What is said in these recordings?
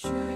주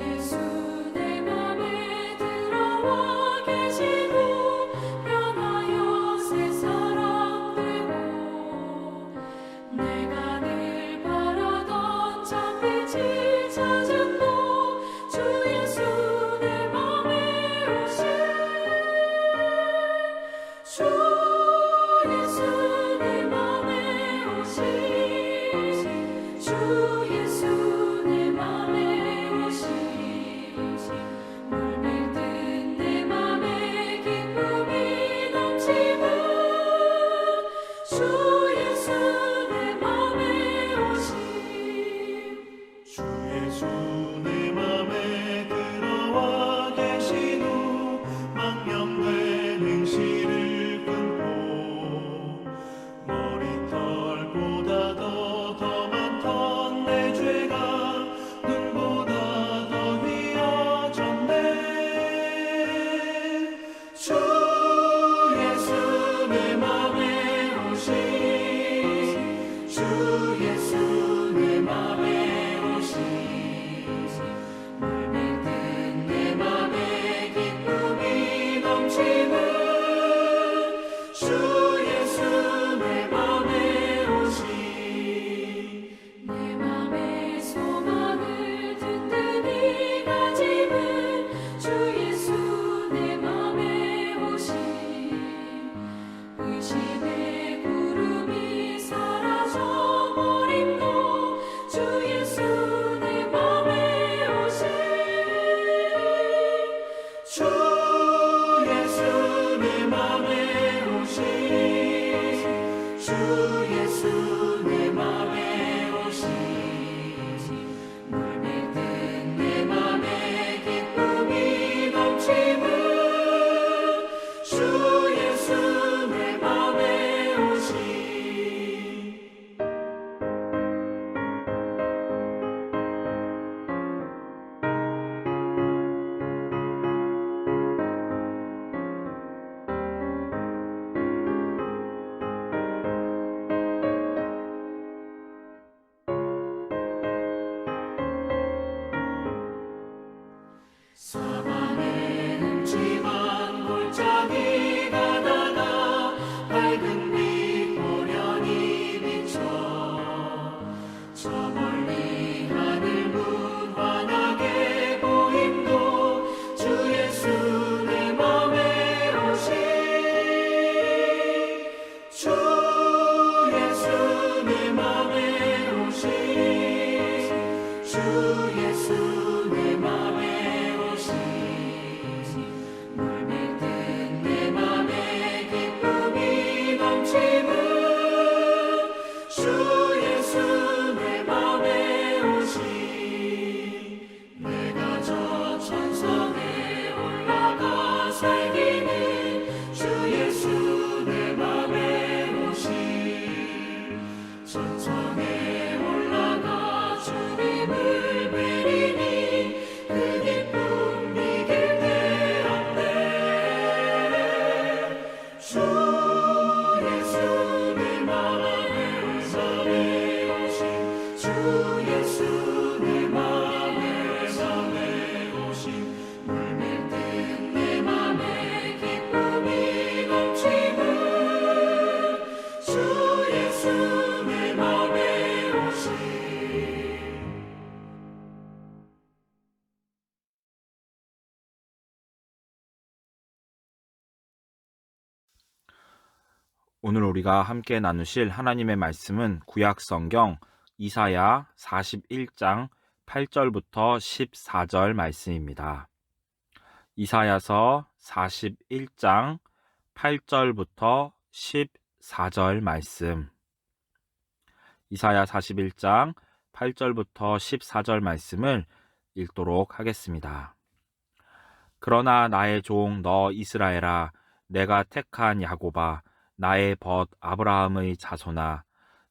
주 오늘 우리가 함께 나누실 하나님의 말씀은 구약 성경 이사야 41장 8절부터 14절 말씀입니다. 이사야서 41장 8절부터 14절 말씀. 이사야 41장 8절부터 14절 말씀을 읽도록 하겠습니다. 그러나 나의 종 너 이스라엘아 내가 택한 야고바 나의 벗 아브라함의 자손아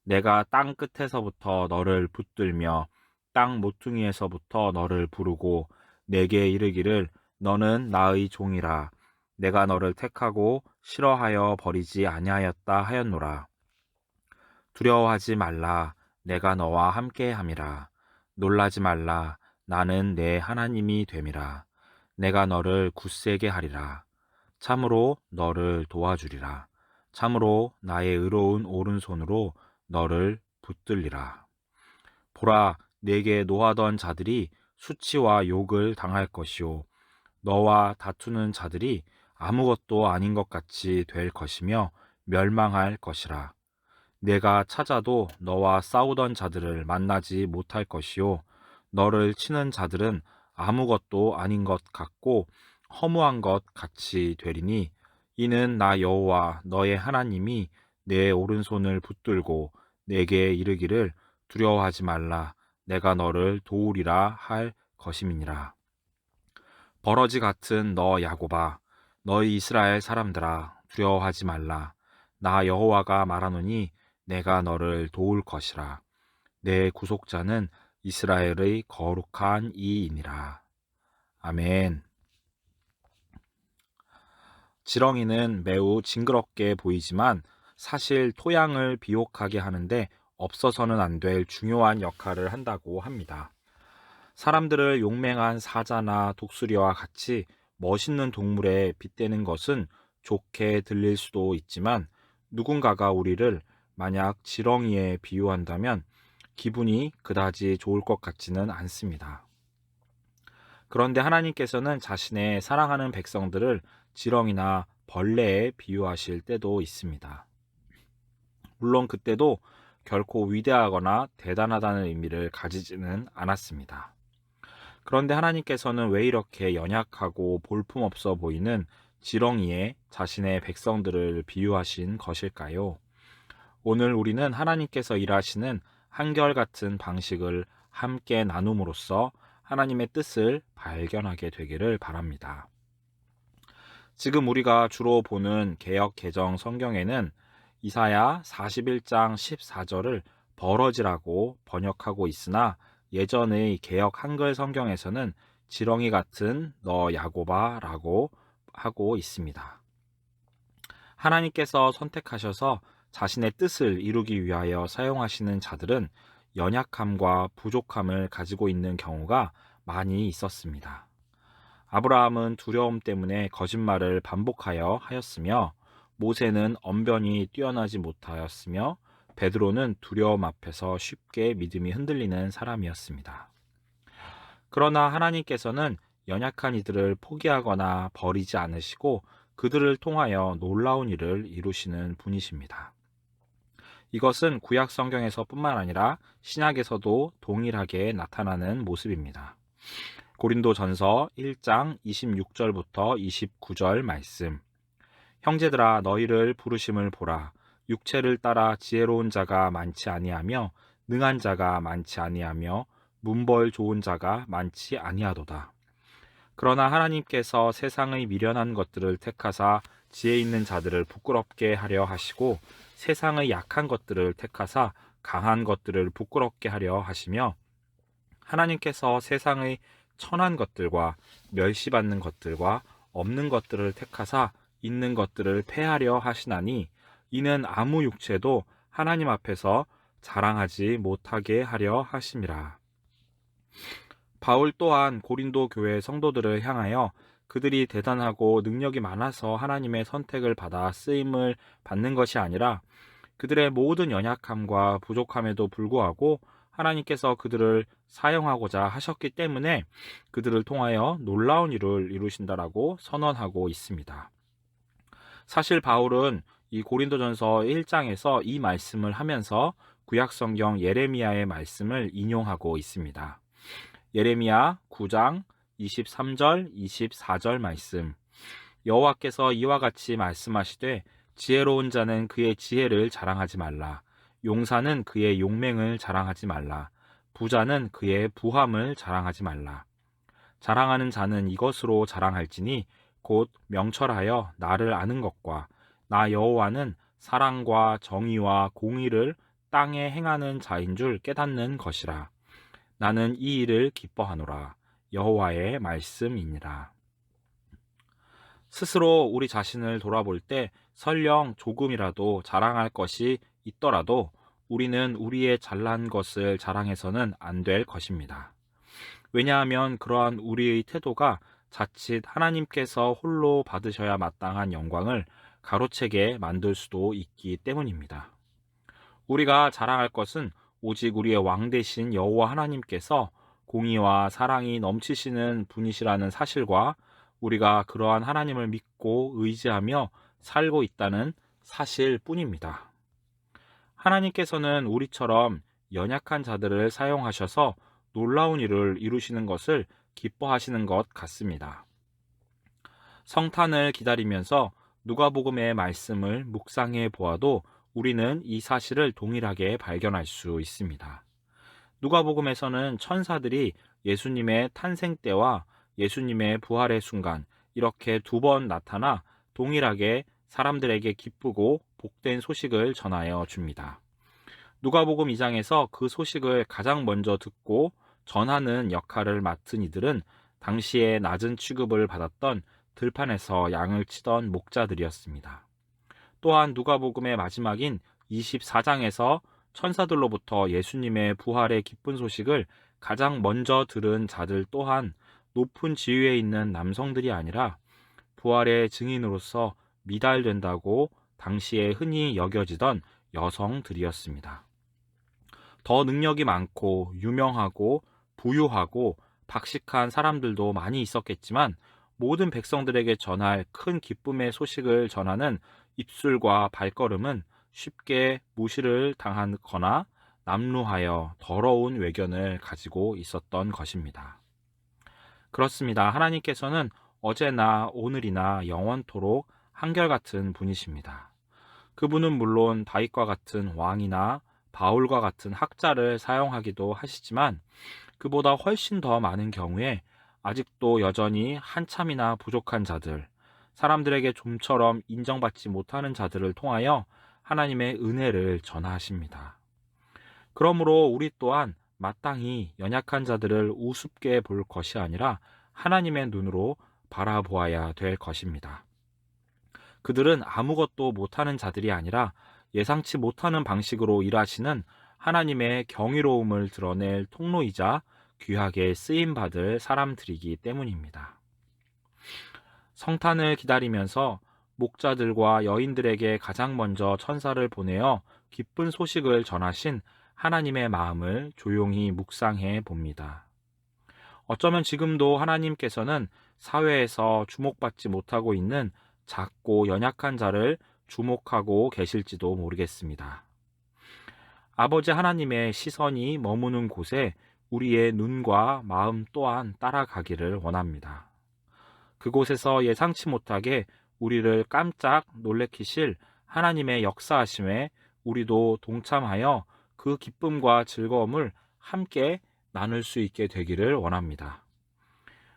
내가 땅 끝에서부터 너를 붙들며 땅 모퉁이에서부터 너를 부르고 내게 이르기를 너는 나의 종이라 내가 너를 택하고 싫어하여 버리지 아니하였다 하였노라 두려워하지 말라 내가 너와 함께 함이라 놀라지 말라 나는 내 하나님이 됨이라. 내가 너를 굳세게 하리라. 참으로 너를 도와주리라. 참으로 나의 의로운 오른손으로 너를 붙들리라. 보라, 내게 노하던 자들이 수치와 욕을 당할 것이요. 너와 다투는 자들이 아무것도 아닌 것 같이 될 것이며 멸망할 것이라. 내가 찾아도 너와 싸우던 자들을 만나지 못할 것이요. 너를 치는 자들은 아무것도 아닌 것 같고 허무한 것 같이 되리니 이는 나 여호와 너의 하나님이 내 오른손을 붙들고 내게 이르기를 두려워하지 말라. 내가 너를 도우리라 할 것임이니라. 버러지 같은 너 야고바 너희 이스라엘 사람들아 두려워하지 말라. 나 여호와가 말하노니 내가 너를 도울 것이라. 내 구속자는 이스라엘의 거룩한 이이니라. 아멘 지렁이는 매우 징그럽게 보이지만 사실 토양을 비옥하게 하는데 없어서는 안 될 중요한 역할을 한다고 합니다. 사람들을 용맹한 사자나 독수리와 같이 멋있는 동물에 빗대는 것은 좋게 들릴 수도 있지만 누군가가 우리를 만약 지렁이에 비유한다면 기분이 그다지 좋을 것 같지는 않습니다. 그런데 하나님께서는 자신의 사랑하는 백성들을 지렁이나 벌레에 비유하실 때도 있습니다. 물론 그때도 결코 위대하거나 대단하다는 의미를 가지지는 않았습니다. 그런데 하나님께서는 왜 이렇게 연약하고 볼품없어 보이는 지렁이에 자신의 백성들을 비유하신 것일까요? 오늘 우리는 하나님께서 일하시는 한결같은 방식을 함께 나눔으로써 하나님의 뜻을 발견하게 되기를 바랍니다. 지금 우리가 주로 보는 개혁 개정 성경에는 이사야 41장 14절을 버러지라고 번역하고 있으나 예전의 개혁 한글 성경에서는 지렁이 같은 너 야고바라고 하고 있습니다. 하나님께서 선택하셔서 자신의 뜻을 이루기 위하여 사용하시는 자들은 연약함과 부족함을 가지고 있는 경우가 많이 있었습니다. 아브라함은 두려움 때문에 거짓말을 반복하여 하였으며 모세는 언변이 뛰어나지 못하였으며 베드로는 두려움 앞에서 쉽게 믿음이 흔들리는 사람이었습니다. 그러나 하나님께서는 연약한 이들을 포기하거나 버리지 않으시고 그들을 통하여 놀라운 일을 이루시는 분이십니다. 이것은 구약 성경에서 뿐만 아니라 신약에서도 동일하게 나타나는 모습입니다. 고린도 전서 1장 26절부터 29절 말씀. 형제들아 너희를 부르심을 보라. 육체를 따라 지혜로운 자가 많지 아니하며 능한 자가 많지 아니하며 문벌 좋은 자가 많지 아니하도다. 그러나 하나님께서 세상의 미련한 것들을 택하사 지혜 있는 자들을 부끄럽게 하려 하시고 세상의 약한 것들을 택하사 강한 것들을 부끄럽게 하려 하시며 하나님께서 세상의 천한 것들과 멸시받는 것들과 없는 것들을 택하사 있는 것들을 패하려 하시나니 이는 아무 육체도 하나님 앞에서 자랑하지 못하게 하려 하심이라. 바울 또한 고린도 교회 성도들을 향하여 그들이 대단하고 능력이 많아서 하나님의 선택을 받아 쓰임을 받는 것이 아니라 그들의 모든 연약함과 부족함에도 불구하고 하나님께서 그들을 사용하고자 하셨기 때문에 그들을 통하여 놀라운 일을 이루신다라고 선언하고 있습니다. 사실 바울은 이 고린도전서 1장에서 이 말씀을 하면서 구약성경 예레미야의 말씀을 인용하고 있습니다. 예레미야 9장 23절 24절 말씀 여호와께서 이와 같이 말씀하시되 지혜로운 자는 그의 지혜를 자랑하지 말라 용사는 그의 용맹을 자랑하지 말라. 부자는 그의 부함을 자랑하지 말라. 자랑하는 자는 이것으로 자랑할지니 곧 명철하여 나를 아는 것과 나 여호와는 사랑과 정의와 공의를 땅에 행하는 자인 줄 깨닫는 것이라. 나는 이 일을 기뻐하노라. 여호와의 말씀이니라. 스스로 우리 자신을 돌아볼 때 설령 조금이라도 자랑할 것이 있더라도 우리는 우리의 잘난 것을 자랑해서는 안 될 것입니다. 왜냐하면 그러한 우리의 태도가 자칫 하나님께서 홀로 받으셔야 마땅한 영광을 가로채게 만들 수도 있기 때문입니다. 우리가 자랑할 것은 오직 우리의 왕 대신 여호와 하나님께서 공의와 사랑이 넘치시는 분이시라는 사실과 우리가 그러한 하나님을 믿고 의지하며 살고 있다는 사실 뿐입니다. 하나님께서는 우리처럼 연약한 자들을 사용하셔서 놀라운 일을 이루시는 것을 기뻐하시는 것 같습니다. 성탄을 기다리면서 누가복음의 말씀을 묵상해 보아도 우리는 이 사실을 동일하게 발견할 수 있습니다. 누가복음에서는 천사들이 예수님의 탄생 때와 예수님의 부활의 순간 이렇게 두 번 나타나 동일하게 사람들에게 기쁘고 복된 소식을 전하여 줍니다. 누가복음 2장에서 그 소식을 가장 먼저 듣고 전하는 역할을 맡은 이들은 당시에 낮은 취급을 받았던 들판에서 양을 치던 목자들이었습니다. 또한 누가복음의 마지막인 24장에서 천사들로부터 예수님의 부활의 기쁜 소식을 가장 먼저 들은 자들 또한 높은 지위에 있는 남성들이 아니라 부활의 증인으로서 미달된다고 당시에 흔히 여겨지던 여성들이었습니다. 더 능력이 많고 유명하고 부유하고 박식한 사람들도 많이 있었겠지만 모든 백성들에게 전할 큰 기쁨의 소식을 전하는 입술과 발걸음은 쉽게 무시를 당하거나 남루하여 더러운 외견을 가지고 있었던 것입니다. 그렇습니다. 하나님께서는 어제나 오늘이나 영원토록 한결같은 분이십니다. 그분은 물론 다윗과 같은 왕이나 바울과 같은 학자를 사용하기도 하시지만 그보다 훨씬 더 많은 경우에 아직도 여전히 한참이나 부족한 자들, 사람들에게 좀처럼 인정받지 못하는 자들을 통하여 하나님의 은혜를 전하십니다. 그러므로 우리 또한 마땅히 연약한 자들을 우습게 볼 것이 아니라 하나님의 눈으로 바라보아야 될 것입니다. 그들은 아무것도 못하는 자들이 아니라 예상치 못하는 방식으로 일하시는 하나님의 경이로움을 드러낼 통로이자 귀하게 쓰임받을 사람들이기 때문입니다. 성탄을 기다리면서 목자들과 여인들에게 가장 먼저 천사를 보내어 기쁜 소식을 전하신 하나님의 마음을 조용히 묵상해 봅니다. 어쩌면 지금도 하나님께서는 사회에서 주목받지 못하고 있는 작고 연약한 자를 주목하고 계실지도 모르겠습니다. 아버지 하나님의 시선이 머무는 곳에 우리의 눈과 마음 또한 따라가기를 원합니다. 그곳에서 예상치 못하게 우리를 깜짝 놀래키실 하나님의 역사하심에 우리도 동참하여 그 기쁨과 즐거움을 함께 나눌 수 있게 되기를 원합니다.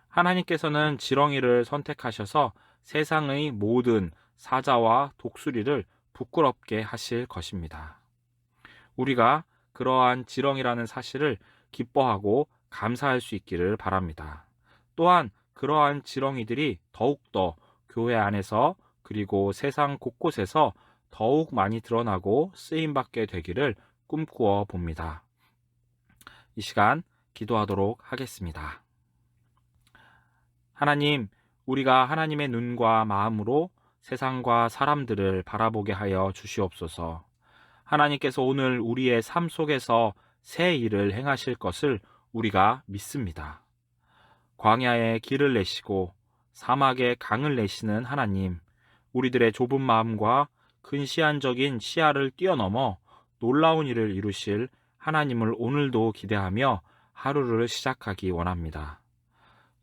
하나님께서는 지렁이를 선택하셔서 세상의 모든 사자와 독수리를 부끄럽게 하실 것입니다. 우리가 그러한 지렁이라는 사실을 기뻐하고 감사할 수 있기를 바랍니다. 또한 그러한 지렁이들이 더욱더 교회 안에서 그리고 세상 곳곳에서 더욱 많이 드러나고 쓰임받게 되기를 꿈꾸어 봅니다. 이 시간 기도하도록 하겠습니다. 하나님, 우리가 하나님의 눈과 마음으로 세상과 사람들을 바라보게 하여 주시옵소서. 하나님께서 오늘 우리의 삶 속에서 새 일을 행하실 것을 우리가 믿습니다. 광야에 길을 내시고 사막에 강을 내시는 하나님, 우리들의 좁은 마음과 근시안적인 시야를 뛰어넘어 놀라운 일을 이루실 하나님을 오늘도 기대하며 하루를 시작하기 원합니다.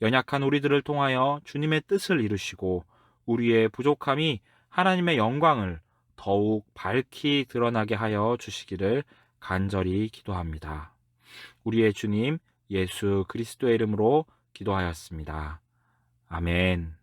연약한 우리들을 통하여 주님의 뜻을 이루시고 우리의 부족함이 하나님의 영광을 더욱 밝히 드러나게 하여 주시기를 간절히 기도합니다. 우리의 주님 예수 그리스도의 이름으로 기도하였습니다. 아멘.